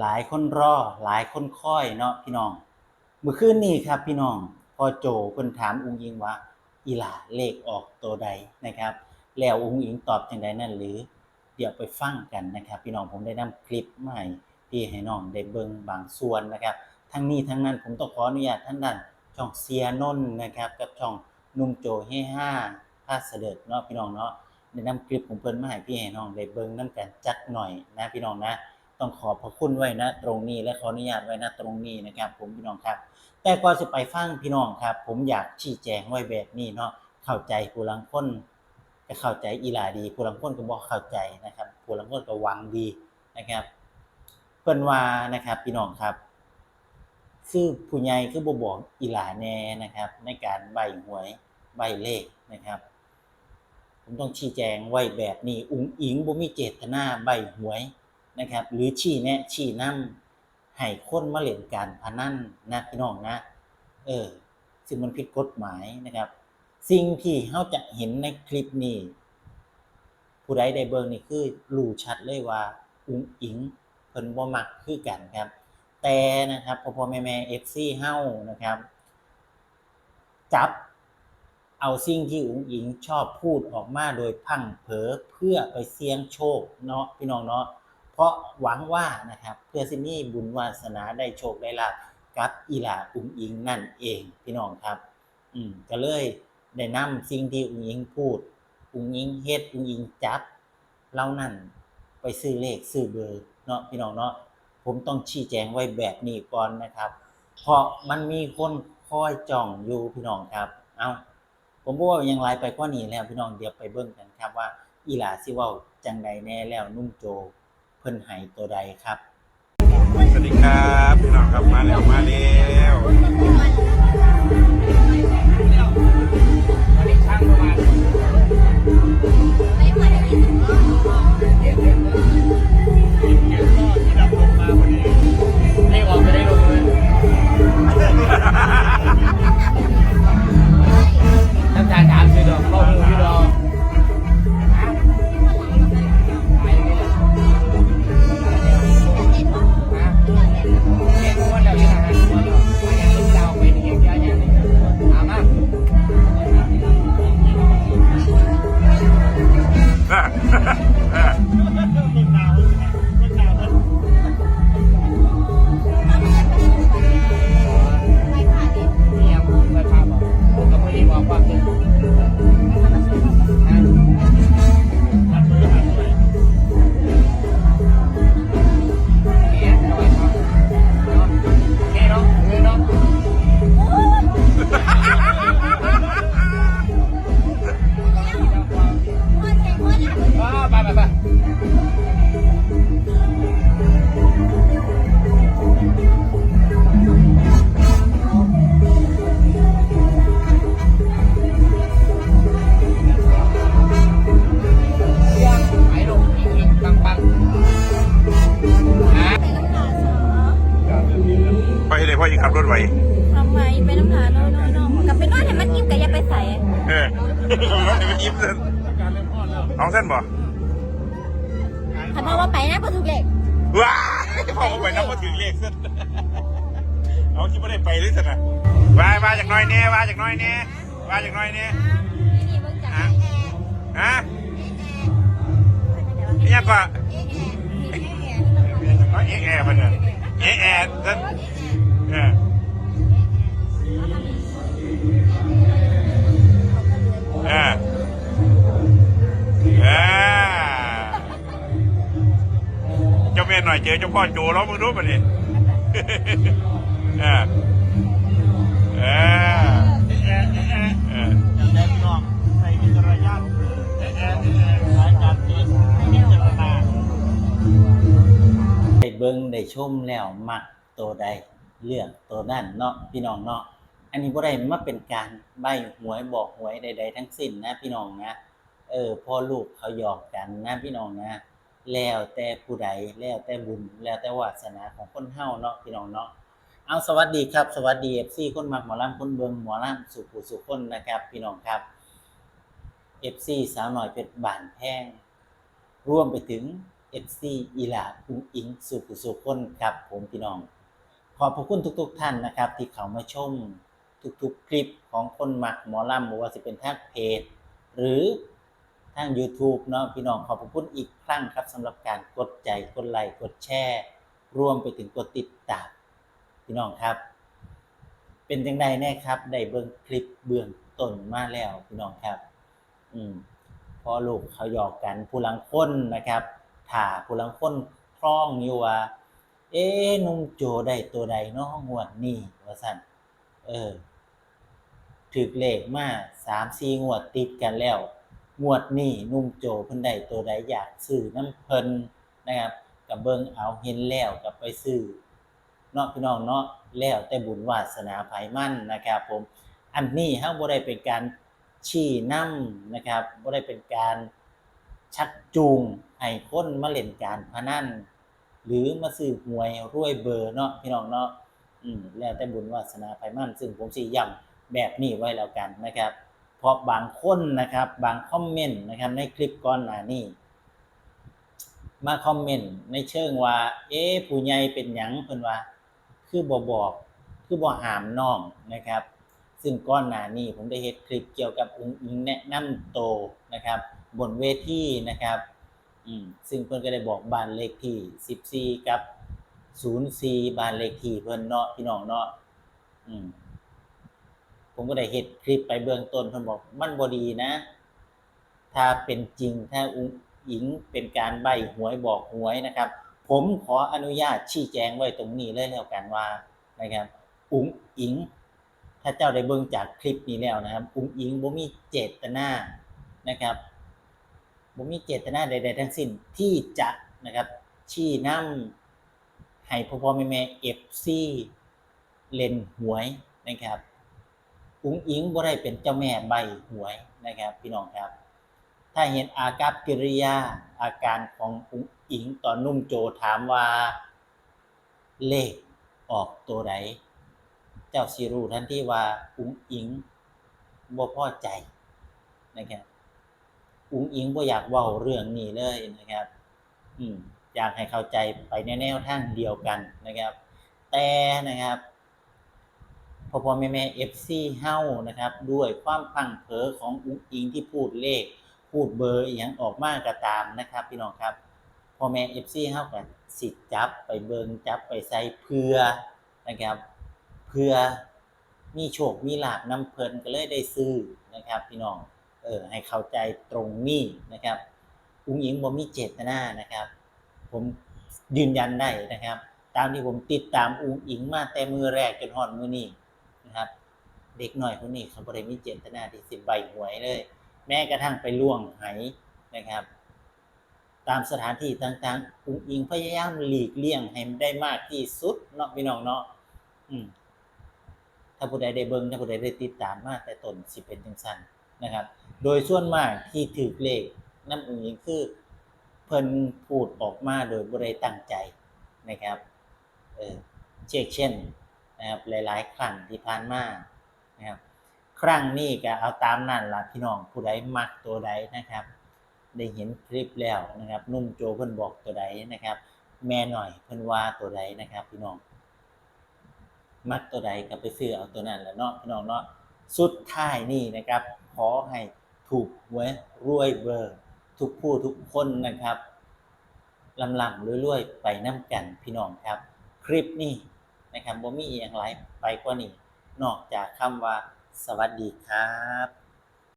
หลายคนรอ หลายคนค่อยเนาะพี่น้อง เมื่อคืนนี้ครับพี่น้องพอโจเพิ่นถามอุ้งอิงว่า อีหลาเลขออกตัวใดนะครับ แล้วอุ้งอิงตอบจังใดนั่นหรือ เดี๋ยวไปฟังกันนะครับ พี่น้องผมได้นำคลิปให้พี่ให้น้องได้เบิ่งบางส่วนนะครับทั้งนี้ทั้งนั้นผมต้องขออนุญาตท่านด้านช่องเซียนนนะครับ กับช่องนุ่มโจเฮห้าพาเสด็จเนาะพี่น้องเนาะได้นำคลิปของเพิ่นมาให้พี่ให้น้องได้เบิ่งนํกันจักหน่อยนะพี่น้องนะ ต้องขอบพระคุณไว้นะ ตรงนี้และขออนุญาตไว้นะตรงนี้นะครับ ผมพี่น้องครับ แต่ก่อนจะไปฟังพี่น้องครับ ผมอยากชี้แจงไว้แบบนี้เนาะเข้าใจผู้ลังคนก็เข้าใจอีหลาดีผู้ลังคนก็บ่เข้าใจนะครับผู้ลังคนก็หวังดีนะครับเพิ่นว่านะครับ พี่น้องครับ คือผู้ใหญ่คือบ่บอกอีหลาแน่นะครับ ในการใบหวยใบเลขนะครับผมต้องชี้แจงไว้แบบนี้ อุ๋งอิงบ่มีเจตนาใบหวย นะครับหรือชี้แนะชี้นำให้คนมาเล่นการพนันนะพี่น้องนะ เออซึ่งมันผิดกฎหมายนะครับ สิ่งที่เฮาจะเห็นในคลิปนี้ ผู้ใดได้เบิ่งนี่คือรู้ชัดเลยว่า อุ๋งอิงเพิ่นบ่มักคือกันครับ แต่นะครับพ่อพ่อแม่แม่ FC เฮานะครับ จับเอาสิ่งที่อุ๋งอิงชอบพูดออกมาโดยพังเผลอเพื่อไปเสี่ยงโชคเนาะพี่น้องเนาะ เพราะหวังว่านะครับเพื่อสิมีบุญวาสนาได้โชคได้ลาภกับอีหลาอุ๋งอิงนั่นเองพี่น้องครับ อืมก็เลยได้นำสิ่งที่อุ๋งอิงพูดอุ๋งอิงเฮ็ดอุ๋งอิงจับเล่านั่นไปซื้อเลขซื้อเบอร์เนาะพี่น้องเนาะผมต้องชี้แจงไว้แบบนี้ก่อนนะครับ เพราะมันมีคนคอยจ้องอยู่พี่น้องครับ เอาผมบอกว่ายังไลไปกว่านี้แล้วพี่น้องเดี๋ยวไปเบิ่งกันครับว่าอีหลาสิว้าจังใดแน่แล้วนุ่มโจ พิ่นให้ตัวใดครับ สวัสดีครับพี่น้องครับมาแล้วมาแล้ว ให้พ่อยิงขับรถไว้ทำไมไปน้ำหาน้อยน้อยน้องกลับไปนอนเห็นมันยิ้มกับอย่าไปใส่เออขับรถให้มันยิ้มเส้นเอาเส้นบ่คันพ่อว่าไปนะพอถูกเลขว้ายพ่อมาไปนับมาถึงเลขเส้นเอาที่ไม่ได้ไปเลยสินะว่าว่าจากหน้อยแน่ว่าจากหน้อยแน่ว่าจากหน้อยแน่นี่นี่เบิ่งจากฮะนี่ยังก็เอ๊ะแอร์มันเนี่ยเอ๊ะแอร์ พ่อโจแล้วมึงรู้ป่ะนี่เออเออเออแนะนำใส่วิจารณญาณแอนแอนรายการเทสพิจารณาได้เบิ่งได้ชมแล้วมักตัวใดเลือกตัวนั้นเนาะพี่น้องเนาะอันนี้บ่ได้มาเป็นการใบ้หวยบอกหวยใด ๆ ทั้งสิ้นนะพี่น้องนะเออพ่อลูกเขาหยอกกันนะพี่น้องนะ แล้วแต่ผู้ใดแล้วแต่บุญแล้วแต่วาสนาของคนเฮาเนาะพี่น้องเนาะเอาสวัสดีครับสวัสดี FC คนมักหมอลำคนเบิงหมอลำสุขุสุขคนนะครับ พี่น้องครับ FC สาวหน่อยเพชรบานแพงร่วมไปถึง FC อีหลาอุอิงสุขุสุขคนครับผมพี่น้อง ขอบพระคุณทุกๆท่านนะครับ ที่เข้ามาชมทุกๆคลิปของคนมักหมอลำบ่ว่าจะเป็นทางเพจ หรือ ทาง YouTube เนาะพี่น้องขอบพระคุณอีกครั้งครับสำหรับการกดใจกดไลค์กดแชร์รวมไปถึงกดติดตามพี่น้องครับ เป็นจังไดแน่ครับได้เบิ่งคลิปเบื้องต้นมาแล้วพี่น้องครับ อืมพอลูกเขาหยอกกันผู้ลังคนนะครับถ้าผู้ลังคนคล้องอยู่ว่า เอ๊นุ่มโจได้ตัวใดเนาะงวดนี้ว่าซั่นเออถึกเลขมา3-4งวดติดกันแล้ว งวดนี้นุ่มโจเพิ่นได้ตัวใดอยากซื้อน้ำเพิ่นนะครับกับเบิ่งเอาเห็นแล้วก็ไปซื้อเนาะพี่น้องเนาะแล้วแต่บุญวาสนาไผมันนะครับ ผมอันนี้ฮาบ่ได้เป็นการชี้นำนะครับบ่ได้เป็นการชักจูงให้คนมาเล่นการพนันหรือมาซื้อหวยรวยเบอร์เนาะพี่น้องเนาะอืมแล้วแต่บุญวาสนาไผมันซึ่งผมสิย้ำแบบนี้ไว้แล้วกันนะครับ ราะบางคนนะครับ บางคอมเมนต์นะครับ ในคลิปก่อนหน้านี้มาคอมเมนต์ในเชิงว่า เอ๊ผู้ใหญ่เป็นหยังเพิ่นว่า คือบ่บอก คือบ่ห้ามน้องนะครับ ซึ่งก่อนหน้านี้ผมได้เฮ็ดคลิปเกี่ยวกับอุ้งอิงแนะนำโตนะครับ บนเวทีนะครับ อืมซึ่งเพิ่นก็ได้บอกบ้านเลขที่ 14 กับ 04บ้านเลขที่เพิ่นเนาะพี่น้องเนาะอืม ผมก็ได้เฮ็ดคลิปไปเบื้องต้นเพิ่นบอกมันบ่ดีนะ ถ้าเป็นจริงถ้าอุ้งอิงเป็นการใบหวยบอกหวยนะครับ ผมขออนุญาตชี้แจงไว้ตรงนี้เลยแล้วกันว่านะครับอุ้งอิง ถ้าเจ้าได้เบิ่งจากคลิปนี้แล้วนะครับ อุ้งอิงบ่มีเจตนานะครับบ่มีเจตนาใด ๆ ทั้งสิ้นที่จะนะครับชี้นำให้พ่อๆแม่ๆ FC เล่นหวยนะครับ อุ้งอิงบ่ได้เป็นเจ้าแม่ใบหวยนะครับ พี่น้องครับ ถ้าเห็นอากับกิริยาอาการของอุ้งอิงตอนนุ่มโจถามว่า เลขออกตัวใดเจ้าสิรูทันที่ว่าอุ้งอิงบ่พอใจนะครับอุ้งอิงบ่อยากเว้าเรื่องนี้เลยนะครับ อืมอยากให้เข้าใจไปในแนวทางเดียวกันนะครับ แต่นะครับ พ่อพ่อแม่แม่เอฟซีเฮ้านะครับ ด้วยความพังเผลอของอุ้งอิงที่พูดเลข พูดเบอร์อย่างออกมากก็ตามนะครับ พี่น้องครับพ่อแม่เอฟซีเฮ้าก็สิจับไปเบิงจับไปใส่เพื่อนะครับ เพื่อมีโชคมีลาภนำเพลินก็เลยได้ซื้อนะครับ พี่น้องเออให้เข้าใจตรงนี้นะครับอุ้งอิงบ่มีเจตนานะครับ ผมยืนยันได้นะครับ ตามที่ผมติดตามอุ้งอิงมาแต่มือแรกจนฮอดมือนี้ นะครับ เด็กหน้อยคนนี้เขาบ่ได้มีเจตนาที่สิบใบหวยเลย แม้กระทั่งไปล่วงไหนะครับ ตามสถานที่ต่างๆอุ้งอิงพยายามหลีกเลี่ยงให้ได้มากที่สุดเนาะพี่น้องเนาะอืมถ้าผู้ใดได้เบิ่งถ้าผู้ใดได้ติดตามมาแต่ตนสิเป็นจังซั่นนะครับ โดยส่วนมากที่ถือเลขน้ำอุ้งอิงคือเพิ่นพูดออกมาโดยบ่ได้ตั้งใจนะครับ เออเช่นเช่ นะครับหลาย ๆ ครั้งที่ผ่านมานะครับครั้งนี้ก็เอาตามนั่นล่ะพี่น้องผู้ใดมักตัวใดนะครับ ได้เห็นคลิปแล้วนะครับ นุ่มโจเพิ่นบอกตัวใดนะครับ แม่หน่อยเพิ่นว่าตัวใดนะครับ พี่น้อง มักตัวใดก็ไปซื้อเอาตัวนั้นแหละเนาะพี่น้องเนาะสุดท้ายนี่นะครับ ขอให้ถูกหวยรวยเบอร์ทุกผู้ทุกคนนะครับลำลำรวยๆไปน้ำกันพี่น้องครับ คลิปนี้ นะครับบ่มีอย่างไรไปกว่านี้ นอกจากคำว่าสวัสดีครับ